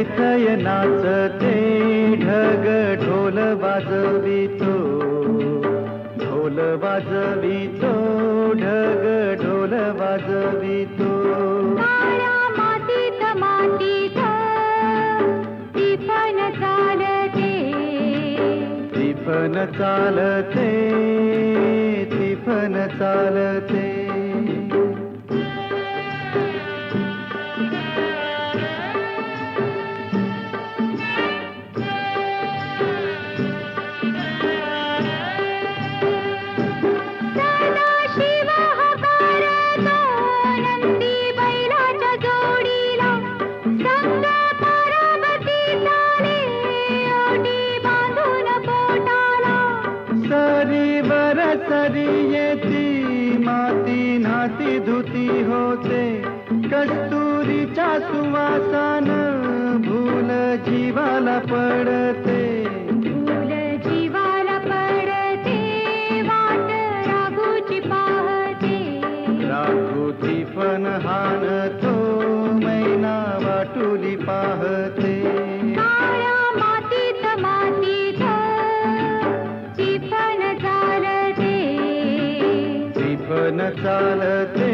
थैथय नाचते ढग ढोल वाजवितो. ढोल वाजवितो ढग ढोल वाजवितो. काळ्या मातीत मातीत टिपण चालते. तिफन चालते तिफन चालते. धुती होते. कस्तुरीच्या सुवासान भूल जीवाला पडते. फूल जीवाला पडते वाट राघूची पाहते. राघुती पण हानतो मैना वाटुली पाहते. चालते.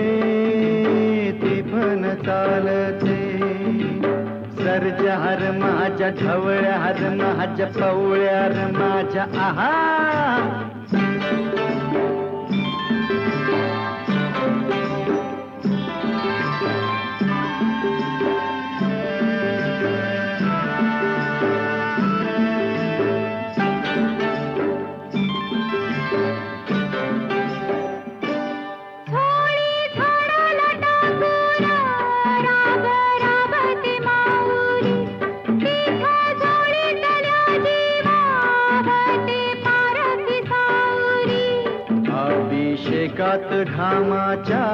हर माझ्या ढवळ्या हर माझ्या पवळ्या हर माझ्या आहा अभिषेकात घामाच्या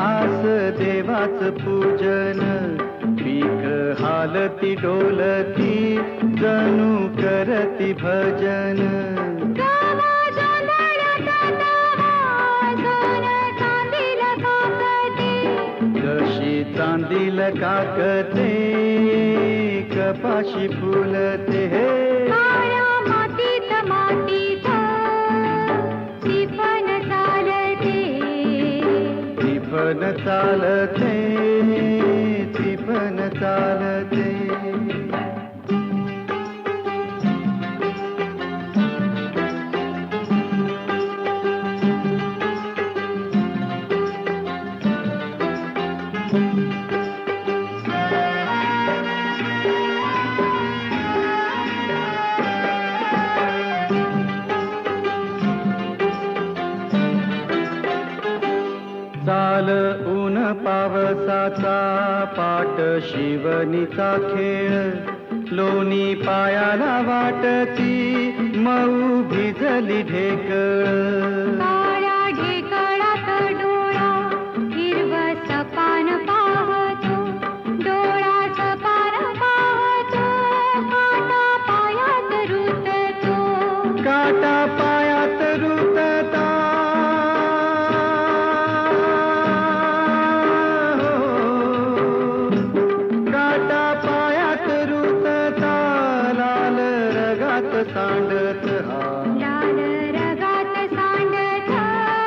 आस देवाच पूजन. पीक हालती डोलती जणू करती भजन. जशी चांदील काकते कपाशी फुलते. हे तिफन चालते तिफन चालते. पावसाचा पाट शिवनीचा खेळ. लोणी पायाला वाटती मऊ भिजली ढेकळ. काळ्या सांडत हा. लाल रगात सांडत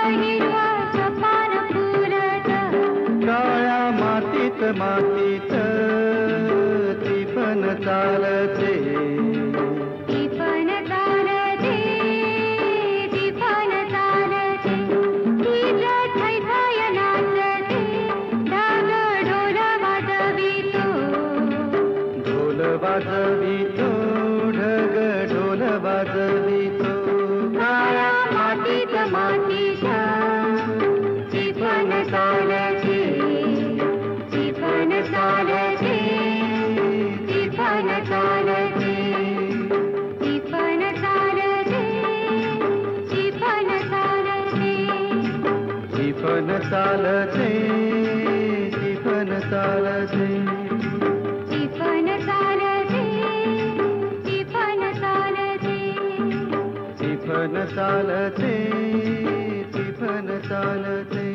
हिरव सपान फुलत. काळ्या मातीत मातीत ती पण चालते. टिपण चालते टिपण चालते टिपण चालते टिफन चालते टिफन चालते टिपण चालते टिपण चालते टिफन चालते टिफन चालते